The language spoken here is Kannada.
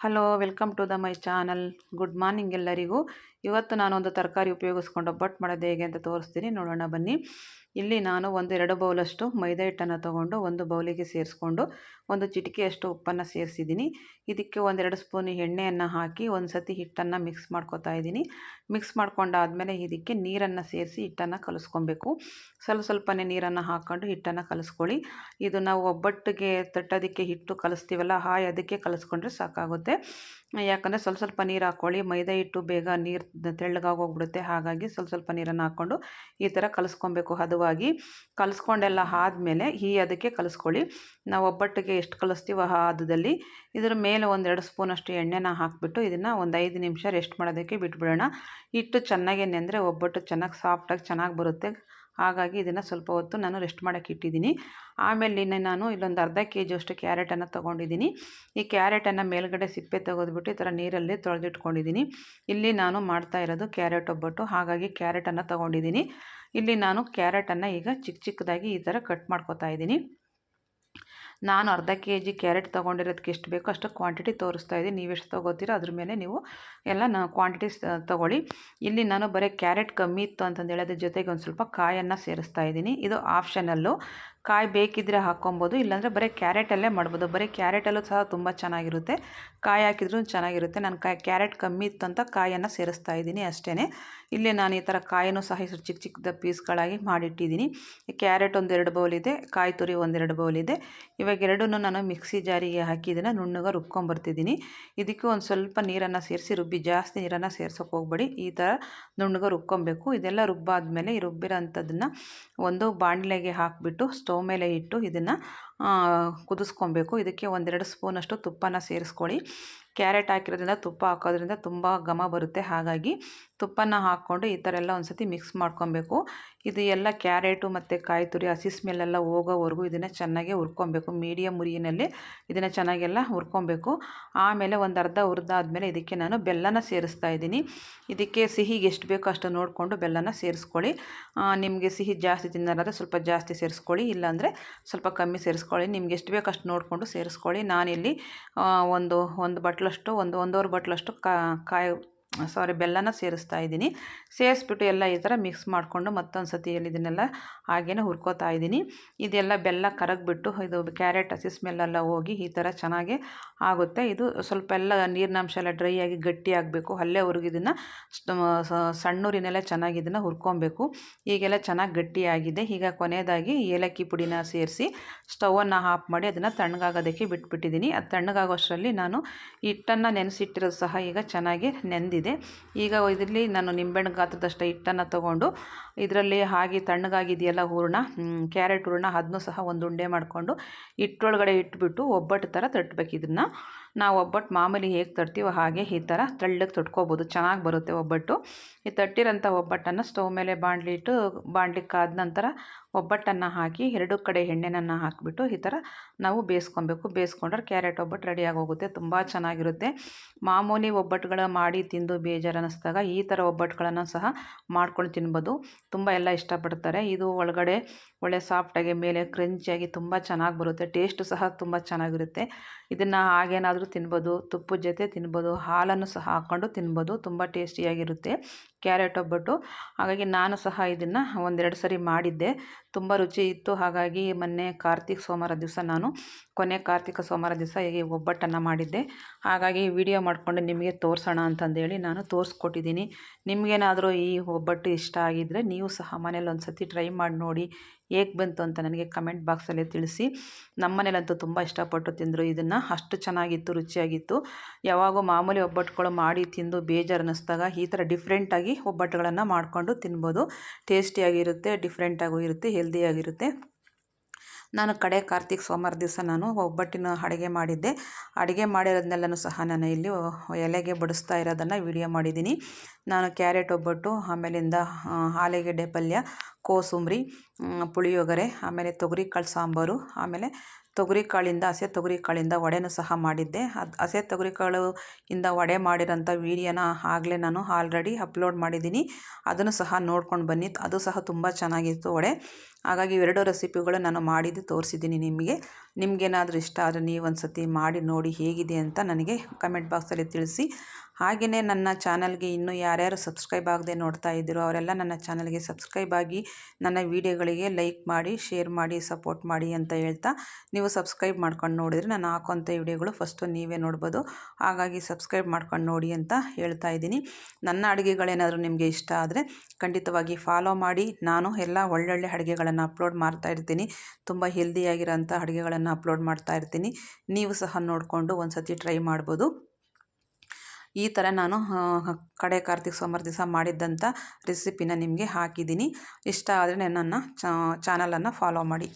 Hello welcome to the my channel good morning ಎಲ್ಲರಿಗೂ. ಇವತ್ತು ನಾನು ಒಂದು ತರಕಾರಿ ಉಪಯೋಗಿಸ್ಕೊಂಡು ಒಬ್ಬಟ್ಟು ಮಾಡೋದು ಹೇಗೆ ಅಂತ ತೋರಿಸ್ತೀನಿ. ನೋಡೋಣ ಬನ್ನಿ. ಇಲ್ಲಿ ನಾನು ಒಂದು ಎರಡು ಬೌಲಷ್ಟು ಮೈದಾ ಹಿಟ್ಟನ್ನು ತೊಗೊಂಡು ಒಂದು ಬೌಲಿಗೆ ಸೇರಿಸ್ಕೊಂಡು ಒಂದು ಚಿಟಿಕೆಯಷ್ಟು ಉಪ್ಪನ್ನು ಸೇರಿಸಿದ್ದೀನಿ. ಇದಕ್ಕೆ ಒಂದೆರಡು ಸ್ಪೂನ್ ಎಣ್ಣೆಯನ್ನು ಹಾಕಿ ಒಂದು ಸತಿ ಹಿಟ್ಟನ್ನು ಮಿಕ್ಸ್ ಮಾಡ್ಕೊತಾ ಇದ್ದೀನಿ. ಮಿಕ್ಸ್ ಮಾಡ್ಕೊಂಡಾದಮೇಲೆ ಇದಕ್ಕೆ ನೀರನ್ನು ಸೇರಿಸಿ ಹಿಟ್ಟನ್ನು ಕಲಿಸ್ಕೊಬೇಕು. ಸ್ವಲ್ಪ ಸ್ವಲ್ಪನೇ ನೀರನ್ನು ಹಾಕ್ಕೊಂಡು ಹಿಟ್ಟನ್ನು ಕಲಿಸ್ಕೊಳ್ಳಿ. ಇದು ನಾವು ಒಬ್ಬಟ್ಟಿಗೆ ತಟ್ಟೋದಕ್ಕೆ ಹಿಟ್ಟು ಕಲಿಸ್ತೀವಲ್ಲ, ಹಾಯ್ ಅದಕ್ಕೆ ಕಲಿಸ್ಕೊಂಡ್ರೆ ಸಾಕಾಗುತ್ತೆ. ಯಾಕಂದರೆ ಸ್ವಲ್ಪ ಸ್ವಲ್ಪ ನೀರು ಹಾಕ್ಕೊಳ್ಳಿ ಮೈದಾ ಹಿಟ್ಟು ಬೇಗ ನೀರು ತೆಳ್ಳಗಾಗೋಗ್ಬಿಡುತ್ತೆ ಹಾಗಾಗಿ ಸ್ವಲ್ಪ ಸ್ವಲ್ಪ ನೀರನ್ನು ಹಾಕ್ಕೊಂಡು ಈ ಥರ ಕಲಿಸ್ಕೊಬೇಕು ಹದವಾಗಿ. ಕಲಿಸ್ಕೊಂಡೆಲ್ಲ ಆದಮೇಲೆ ಈ ಅದಕ್ಕೆ ಕಲಿಸ್ಕೊಳ್ಳಿ. ನಾವು ಒಬ್ಬಟ್ಟಿಗೆ ಎಷ್ಟು ಕಲಿಸ್ತೀವೋ ಆ ಹದದಲ್ಲಿ ಇದರ ಮೇಲೆ ಒಂದೆರಡು ಸ್ಪೂನಷ್ಟು ಎಣ್ಣೆನ ಹಾಕಿಬಿಟ್ಟು ಇದನ್ನು ಒಂದು ಐದು ನಿಮಿಷ ರೆಸ್ಟ್ ಮಾಡೋದಕ್ಕೆ ಬಿಟ್ಬಿಡೋಣ. ಹಿಟ್ಟು ಚೆನ್ನಾಗಿ ನೆಂದರೆ ಒಬ್ಬಟ್ಟು ಚೆನ್ನಾಗಿ ಸಾಫ್ಟಾಗಿ ಚೆನ್ನಾಗಿ ಬರುತ್ತೆ. ಹಾಗಾಗಿ ಇದನ್ನು ಸ್ವಲ್ಪ ಹೊತ್ತು ನಾನು ರೆಸ್ಟ್ ಮಾಡೋಕ್ಕೆ ಇಟ್ಟಿದ್ದೀನಿ. ಆಮೇಲೆ ನಿನ್ನೆ ನಾನು ಇಲ್ಲೊಂದು ಅರ್ಧ ಕೆ ಜಿಯಷ್ಟು ಕ್ಯಾರೆಟನ್ನು ತೊಗೊಂಡಿದ್ದೀನಿ. ಈ ಕ್ಯಾರೆಟನ್ನು ಮೇಲ್ಗಡೆ ಸಿಪ್ಪೆ ತೆಗೆದುಬಿಟ್ಟು ಈ ಥರ ನೀರಲ್ಲಿ ತೊಳೆದಿಟ್ಕೊಂಡಿದ್ದೀನಿ. ಇಲ್ಲಿ ನಾನು ಮಾಡ್ತಾ ಇರೋದು ಕ್ಯಾರೆಟ್ ಒಬ್ಬಟ್ಟು, ಹಾಗಾಗಿ ಕ್ಯಾರೆಟನ್ನು ತೊಗೊಂಡಿದ್ದೀನಿ. ಇಲ್ಲಿ ನಾನು ಕ್ಯಾರೆಟನ್ನು ಈಗ ಚಿಕ್ಕ ಚಿಕ್ಕದಾಗಿ ಈ ಥರ ಕಟ್ ಮಾಡ್ಕೊತಾ ಇದ್ದೀನಿ. ನಾನು ಅರ್ಧ ಕೆ ಜಿ ಕ್ಯಾರೆಟ್ ತೊಗೊಂಡಿರೋದಕ್ಕೆ ಎಷ್ಟು ಬೇಕೋ ಅಷ್ಟು ಕ್ವಾಂಟಿಟಿ ತೋರಿಸ್ತಾ ಇದ್ದೀನಿ. ನೀವು ಎಷ್ಟು ತೊಗೋತೀರೋ ಅದ್ರ ಮೇಲೆ ನೀವು ಎಲ್ಲ ನಾ ಕ್ವಾಂಟಿಟೀಸ್ ತೊಗೊಳ್ಳಿ. ಇಲ್ಲಿ ನಾನು ಬರೀ ಕ್ಯಾರೆಟ್ ಕಮ್ಮಿ ಇತ್ತು ಅಂತಂದೇಳಿ ಅದ್ರ ಜೊತೆಗೆ ಒಂದು ಸ್ವಲ್ಪ ಕಾಯನ್ನು ಸೇರಿಸ್ತಾ ಇದ್ದೀನಿ. ಇದು ಆಪ್ಷನಲ್ಲು ಕಾಯಿ ಬೇಕಿದ್ದರೆ ಹಾಕ್ಕೊಬೋದು, ಇಲ್ಲಾಂದರೆ ಬರೀ ಕ್ಯಾರೆಟಲ್ಲೇ ಮಾಡ್ಬೋದು. ಬರೀ ಕ್ಯಾರೆಟಲ್ಲೂ ಸಹ ತುಂಬ ಚೆನ್ನಾಗಿರುತ್ತೆ. ಕಾಯಿ ಹಾಕಿದ್ರೂ ಚೆನ್ನಾಗಿರುತ್ತೆ. ನಾನು ಕಾಯಿ ಕ್ಯಾರೆಟ್ ಕಮ್ಮಿ ಇತ್ತು ಅಂತ ಕಾಯನ್ನು ಸೇರಿಸ್ತಾ ಇದ್ದೀನಿ ಅಷ್ಟೇ ಇಲ್ಲೇ ನಾನು ಈ ಥರ ಕಾಯಿನೂ ಸಹ ಚಿಕ್ಕ ಚಿಕ್ಕದ ಪೀಸ್ಗಳಾಗಿ ಮಾಡಿಟ್ಟಿದ್ದೀನಿ. ಕ್ಯಾರೆಟ್ ಒಂದೆರಡು ಬೌಲ್ ಇದೆ, ಕಾಯಿ ತುರಿ ಒಂದೆರಡು ಬೌಲ್ ಇದೆ. ಇವಾಗ ಎರಡನ್ನೂ ನಾನು ಮಿಕ್ಸಿ ಜಾರಿಗೆ ಹಾಕಿ ನುಣ್ಣಗ ರುಬ್ಕೊಂಬರ್ತಿದ್ದೀನಿ ಇದಕ್ಕೆ ಒಂದು ಸ್ವಲ್ಪ ನೀರನ್ನು ಸೇರಿಸಿ, ರುಬ್ಬಿ, ಜಾಸ್ತಿ ನೀರನ್ನು ಸೇರ್ಸೋಕೆ ಹೋಗ್ಬೇಡಿ. ಈ ಥರ ನುಣ್ಣಗೆ ರುಬ್ಕೊಬೇಕು. ಇದೆಲ್ಲ ರುಬ್ಬಾದ್ಮೇಲೆ ಈ ರುಬ್ಬಿರೋ ಅಂಥದ್ದನ್ನು ಒಂದು ಬಾಣಲೆಗೆ ಹಾಕಿಬಿಟ್ಟು ಸ್ಟವ್ ಮೇಲೆ ಇಟ್ಟು ಇದನ್ನು ಕುದಿಸ್ಕೊಬೇಕು. ಇದಕ್ಕೆ ಒಂದೆರಡು ಸ್ಪೂನಷ್ಟು ತುಪ್ಪನ ಸೇರಿಸ್ಕೊಳ್ಳಿ. ಕ್ಯಾರೆಟ್ ಹಾಕಿರೋದ್ರಿಂದ ತುಪ್ಪ ಹಾಕೋದ್ರಿಂದ ತುಂಬ ಘಮ ಬರುತ್ತೆ. ಹಾಗಾಗಿ ತುಪ್ಪನ ಹಾಕ್ಕೊಂಡು ಈ ಥರ ಎಲ್ಲ ಒಂದು ಸತಿ ಮಿಕ್ಸ್ ಮಾಡ್ಕೊಬೇಕು. ಇದು ಎಲ್ಲ ಕ್ಯಾರೆಟು ಮತ್ತು ಕಾಯಿ ತುರಿ, ಹಸಿ ಸ್ಮೆಲ್ಲೆಲ್ಲ ಹೋಗೋವರೆಗೂ ಇದನ್ನು ಚೆನ್ನಾಗಿ ಹುರ್ಕೊಬೇಕು. ಮೀಡಿಯಮ್ ಉರಿಯಲ್ಲಿ ಇದನ್ನು ಚೆನ್ನಾಗೆಲ್ಲ ಹುರ್ಕೊಬೇಕು. ಆಮೇಲೆ ಒಂದು ಅರ್ಧ ಹುರಿದಾದ್ಮೇಲೆ ಇದಕ್ಕೆ ನಾನು ಬೆಲ್ಲನ ಸೇರಿಸ್ತಾ ಇದ್ದೀನಿ. ಇದಕ್ಕೆ ಸಿಹಿಗೆ ಎಷ್ಟು ಬೇಕೋ ಅಷ್ಟು ನೋಡಿಕೊಂಡು ಬೆಲ್ಲನ ಸೇರಿಸ್ಕೊಳ್ಳಿ. ನಿಮಗೆ ಸಿಹಿ ಜಾಸ್ತಿ ತಿನ್ನೋದಾದರೆ ಸ್ವಲ್ಪ ಜಾಸ್ತಿ ಸೇರಿಸ್ಕೊಳ್ಳಿ. ಇಲ್ಲಾಂದರೆ ಸ್ವಲ್ಪ ಕಮ್ಮಿ ಸೇರಿಸ್ಕೊಳ್ಳಿ. ನಿಮ್ಗೆ ಎಷ್ಟು ಬೇಕೋ ಅಷ್ಟು ನೋಡಿಕೊಂಡು ಸೇರಿಸ್ಕೊಳ್ಳಿ. ನಾನಿಲ್ಲಿ ಒಂದು ಒಂದು ಬಟ್ಲಷ್ಟು ಒಂದು ಒಂದೂವರೆ ಬಟ್ಲಷ್ಟು ಕಾಯಿ ಸಾರಿ, ಬೆಲ್ಲನ ಸೇರಿಸ್ತಾ ಇದ್ದೀನಿ. ಸೇರಿಸ್ಬಿಟ್ಟು ಎಲ್ಲ ಈ ಥರ ಮಿಕ್ಸ್ ಮಾಡಿಕೊಂಡು ಮತ್ತೊಂದು ಸತಿ ಇದನ್ನೆಲ್ಲ ಹಾಗೇ ಹುರ್ಕೋತಾ ಇದ್ದೀನಿ. ಇದೆಲ್ಲ ಬೆಲ್ಲ ಕರಗಿಬಿಟ್ಟು ಇದು ಕ್ಯಾರೆಟ್ ಹಸಿ ಸ್ಮೆಲ್ಲೆಲ್ಲ ಹೋಗಿ ಈ ಥರ ಚೆನ್ನಾಗಿ ಆಗುತ್ತೆ. ಇದು ಸ್ವಲ್ಪ ಎಲ್ಲ ನೀರಿನಾಂಶ ಎಲ್ಲ ಡ್ರೈ ಆಗಿ ಗಟ್ಟಿ ಆಗಬೇಕು. ಅಲ್ಲೇವರೆಗೂ ಇದನ್ನು ಸಣ್ಣೂರಿನೆಲ್ಲ ಚೆನ್ನಾಗಿ ಇದನ್ನು ಹುರ್ಕೊಬೇಕು. ಈಗೆಲ್ಲ ಚೆನ್ನಾಗಿ ಗಟ್ಟಿಯಾಗಿದೆ ಈಗ ಕೊನೆಯದಾಗಿ ಏಲಕ್ಕಿ ಪುಡಿನ ಸೇರಿಸಿ ಸ್ಟವನ್ನು ಆಫ್ ಮಾಡಿ ಅದನ್ನು ತಣ್ಣಗಾಗೋದಕ್ಕೆ ಬಿಟ್ಬಿಟ್ಟಿದ್ದೀನಿ. ಅದು ತಣ್ಣಗಾಗೋಷ್ಟರಲ್ಲಿ ನಾನು ಹಿಟ್ಟನ್ನು ನೆನೆಸಿಟ್ಟಿರೋದು ಸಹ ಈಗ ಚೆನ್ನಾಗಿ ನೆಂದಿದೆ ಇದೆ. ಈಗ ಇದರಲ್ಲಿ ನಾನು ನಿಂಬೆಹಣ್ಣು ಗಾತ್ರದಷ್ಟು ಹಿಟ್ಟನ್ನು ತೊಗೊಂಡು ಇದರಲ್ಲಿ ಹಾಗೆ ತಣ್ಣಗಾಗಿದೆಯಲ್ಲ ಹೂರಣ ಕ್ಯಾರೆಟ್ ಹೂರಣ ಅದನ್ನೂ ಸಹ ಒಂದು ಉಂಡೆ ಮಾಡಿಕೊಂಡು ಹಿಟ್ಟೊಳಗಡೆ ಇಟ್ಬಿಟ್ಟು ಒಬ್ಬಟ್ಟು ಥರ ತಟ್ಟಬೇಕು ಇದನ್ನು ನಾವು ಒಬ್ಬಟ್ಟು ಮಾಮೂಲಿ ಹೇಗೆ ತರ್ತೀವೋ ಹಾಗೆ ಈ ಥರ ತೆಳ್ಳಗೆ ತೊಟ್ಕೋಬೋದು, ಚೆನ್ನಾಗಿ ಬರುತ್ತೆ ಒಬ್ಬಟ್ಟು. ಈ ತಟ್ಟಿರೋಂಥ ಒಬ್ಬಟ್ಟನ್ನು ಸ್ಟವ್ ಮೇಲೆ ಬಾಂಡ್ಲಿ ಇಟ್ಟು ಬಾಣಲಿ ಕಾದ ನಂತರ ಒಬ್ಬಟ್ಟನ್ನು ಹಾಕಿ ಎರಡು ಕಡೆ ಎಣ್ಣೆನನ್ನು ಹಾಕಿಬಿಟ್ಟು ಈ ಥರ ನಾವು ಬೇಯಿಸ್ಕೊಬೇಕು. ಬೇಯಿಸ್ಕೊಂಡ್ರೆ ಕ್ಯಾರೆಟ್ ಒಬ್ಬಟ್ಟು ರೆಡಿಯಾಗಿ ಹೋಗುತ್ತೆ ತುಂಬ ಚೆನ್ನಾಗಿರುತ್ತೆ. ಮಾಮೂಲಿ ಒಬ್ಬಟ್ಟುಗಳ ಮಾಡಿ ತಿಂದು ಬೇಜಾರು ಅನ್ನಿಸ್ದಾಗ ಈ ಥರ ಒಬ್ಬಟ್ಟುಗಳನ್ನು ಸಹ ಮಾಡ್ಕೊಂಡು ತಿನ್ಬೋದು. ತುಂಬ ಎಲ್ಲ ಇಷ್ಟಪಡ್ತಾರೆ. ಇದು ಒಳಗಡೆ ಒಳ್ಳೆ ಸಾಫ್ಟಾಗಿ, ಮೇಲೆ ಕ್ರಂಚಿಯಾಗಿ ತುಂಬ ಚೆನ್ನಾಗಿ ಬರುತ್ತೆ. ಟೇಸ್ಟು ಸಹ ತುಂಬ ಚೆನ್ನಾಗಿರುತ್ತೆ. ಇದನ್ನು ಹಾಗೇನಾದರೂ ತಿನ್ಬೋದು ತುಪ್ಪದ ಜೊತೆ ತಿನ್ಬೋದು ಹಾಲನ್ನು ಸಹ ಹಾಕ್ಕೊಂಡು ತಿನ್ಬೋದು ತುಂಬ ಟೇಸ್ಟಿಯಾಗಿರುತ್ತೆ. ಕ್ಯಾರೆಟ್ ಒಬ್ಬಟ್ಟು. ಹಾಗಾಗಿ ನಾನು ಸಹ ಇದನ್ನು ಒಂದೆರಡು ಸರಿ ಮಾಡಿದ್ದೆ. ತುಂಬ ರುಚಿ ಇತ್ತು. ಹಾಗಾಗಿ ಮೊನ್ನೆ ಕಾರ್ತಿಕ್ ಸೋಮವಾರ ದಿವಸ ನಾನು ಕೊನೆ ಕಾರ್ತಿಕ ಸೋಮವಾರ ದಿವಸ ಹೀಗೆ ಒಬ್ಬಟ್ಟನ್ನು ಮಾಡಿದ್ದೆ. ಹಾಗಾಗಿ ವಿಡಿಯೋ ಮಾಡಿಕೊಂಡು ನಿಮಗೆ ತೋರಿಸೋಣ ಅಂತಂದೇಳಿ ನಾನು ತೋರಿಸ್ಕೊಟ್ಟಿದ್ದೀನಿ. ನಿಮಗೇನಾದರೂ ಈ ಒಬ್ಬಟ್ಟು ಇಷ್ಟ ಆಗಿದ್ದರೆ ನೀವು ಸಹ ಮನೇಲಿ ಒಂದು ಸತಿ ಟ್ರೈ ಮಾಡಿ ನೋಡಿ. ಹೇಗೆ ಬಂತು ಅಂತ ನನಗೆ ಕಮೆಂಟ್ ಬಾಕ್ಸಲ್ಲಿ ತಿಳಿಸಿ. ನಮ್ಮ ಮನೇಲಂತೂ ತುಂಬ ಇಷ್ಟಪಟ್ಟು ತಿಂದರು. ಇದನ್ನು ಅಷ್ಟು ಚೆನ್ನಾಗಿತ್ತು, ರುಚಿಯಾಗಿತ್ತು. ಯಾವಾಗೋ ಮಾಮೂಲಿ ಒಬ್ಬಟ್ಟುಗಳು ಮಾಡಿ ತಿಂದು ಬೇಜಾರು ಅನ್ನಿಸ್ದಾಗ ಈ ಥರ ಡಿಫ್ರೆಂಟಾಗಿ ಒಬ್ಬಟ್ಟುಗಳನ್ನು ಮಾಡಿಕೊಂಡು ತಿನ್ಬೋದು. ಟೇಸ್ಟಿಯಾಗಿರುತ್ತೆ, ಡಿಫ್ರೆಂಟಾಗೂ ಇರುತ್ತೆ, ಹೆಲ್ದಿಯಾಗಿರುತ್ತೆ. ನಾನು ಕಡೆ ಕಾರ್ತಿಕ್ ಸೋಮವಾರ ದಿವಸ ನಾನು ಒಬ್ಬಟ್ಟಿನ ಅಡುಗೆ ಮಾಡಿದ್ದೆ. ಅಡುಗೆ ಮಾಡಿರೋದನ್ನೆಲ್ಲನೂ ಸಹ ನಾನು ಇಲ್ಲಿ ಎಲೆಗೆ ಬಡಿಸ್ತಾ ಇರೋದನ್ನು ವಿಡಿಯೋ ಮಾಡಿದ್ದೀನಿ. ನಾನು ಕ್ಯಾರೆಟ್ ಒಬ್ಬಟ್ಟು, ಆಮೇಲಿಂದ ಆಲೂಗೆಡ್ಡೆ ಪಲ್ಯ, ಕೋಸುಂಬರಿ ಪುಳಿಯೋಗರೆ, ಆಮೇಲೆ ತೊಗರಿ ಕಾಳು ಸಾಂಬಾರು, ಆಮೇಲೆ ತೊಗರಿ ಕಾಳಿಂದ, ಹಸೆ ತೊಗರಿ ಕಾಳಿಂದ ವಡೆನೂ ಸಹ ಮಾಡಿದ್ದೆ. ಅದು, ಹಸೆ ತೊಗರಿ ಕಾಳು ಇಂದ ವಡೆ ಮಾಡಿರೋಂಥ ವೀಡಿಯೋನ ಆಗಲೇ ನಾನು ಆಲ್ರೆಡಿ ಅಪ್ಲೋಡ್ ಮಾಡಿದ್ದೀನಿ. ಅದನ್ನು ಸಹ ನೋಡ್ಕೊಂಡು ಬನ್ನಿ. ಅದು ಸಹ ತುಂಬ ಚೆನ್ನಾಗಿತ್ತು ವಡೆ. ಹಾಗಾಗಿ ಇವೆರಡು ರೆಸಿಪಿಗಳು ನಾನು ಮಾಡಿದ್ದು ತೋರಿಸಿದ್ದೀನಿ ನಿಮಗೆ. ನಿಮಗೇನಾದರೂ ಇಷ್ಟ ಆದರೆ ನೀವು ಒಂದು ಸತಿ ಮಾಡಿ ನೋಡಿ ಹೇಗಿದೆ ಅಂತ ನನಗೆ ಕಮೆಂಟ್ ಬಾಕ್ಸಲ್ಲಿ ತಿಳಿಸಿ. ಹಾಗೆಯೇ ನನ್ನ ಚಾನಲ್ಗೆ ಇನ್ನೂ ಯಾರ್ಯಾರು ಸಬ್ಸ್ಕ್ರೈಬ್ ಆಗದೆ ನೋಡ್ತಾ ಇದ್ದೀರೋ ಅವರೆಲ್ಲ ನನ್ನ ಚಾನಲ್ಗೆ ಸಬ್ಸ್ಕ್ರೈಬ್ ಆಗಿ ನನ್ನ ವೀಡಿಯೋಗಳಿಗೆ ಲೈಕ್ ಮಾಡಿ, ಶೇರ್ ಮಾಡಿ, ಸಪೋರ್ಟ್ ಮಾಡಿ ಅಂತ ಹೇಳ್ತಾ ನೀವು ಸಬ್ಸ್ಕ್ರೈಬ್ ಮಾಡ್ಕೊಂಡು ನೋಡಿದರೆ ನಾನು ಹಾಕೋಂಥ ವಿಡಿಯೋಗಳು ಫಸ್ಟು ನೀವೇ ನೋಡ್ಬೋದು. ಹಾಗಾಗಿ ಸಬ್ಸ್ಕ್ರೈಬ್ ಮಾಡ್ಕೊಂಡು ನೋಡಿ ಅಂತ ಹೇಳ್ತಾ ಇದ್ದೀನಿ. ನನ್ನ ಅಡುಗೆಗಳೇನಾದರೂ ನಿಮಗೆ ಇಷ್ಟ ಆದರೆ ಖಂಡಿತವಾಗಿ ಫಾಲೋ ಮಾಡಿ. ನಾನು ಎಲ್ಲ ಒಳ್ಳೊಳ್ಳೆ ಅಡುಗೆಗಳನ್ನು ಅಪ್ಲೋಡ್ ಮಾಡ್ತಾ ಇರ್ತೀನಿ. ತುಂಬ ಹೆಲ್ದಿಯಾಗಿರೋಂಥ ಅಡುಗೆಗಳನ್ನು ಅಪ್ಲೋಡ್ ಮಾಡ್ತಾ ಇರ್ತೀನಿ. ನೀವು ಸಹ ನೋಡಿಕೊಂಡು ಒಂದು ಸತಿ ಟ್ರೈ ಮಾಡ್ಬೋದು. ಈ ಥರ ನಾನು ಕಡೆ ಕಾರ್ತಿಕ್ ಸೋಮವಾರ ದಿವಸ ಮಾಡಿದ್ದಂಥ ರೆಸಿಪಿನ ನಿಮಗೆ ಹಾಕಿದ್ದೀನಿ. ಇಷ್ಟ ಆದರೆ ನನ್ನ ಚಾನಲನ್ನು ಫಾಲೋ ಮಾಡಿ.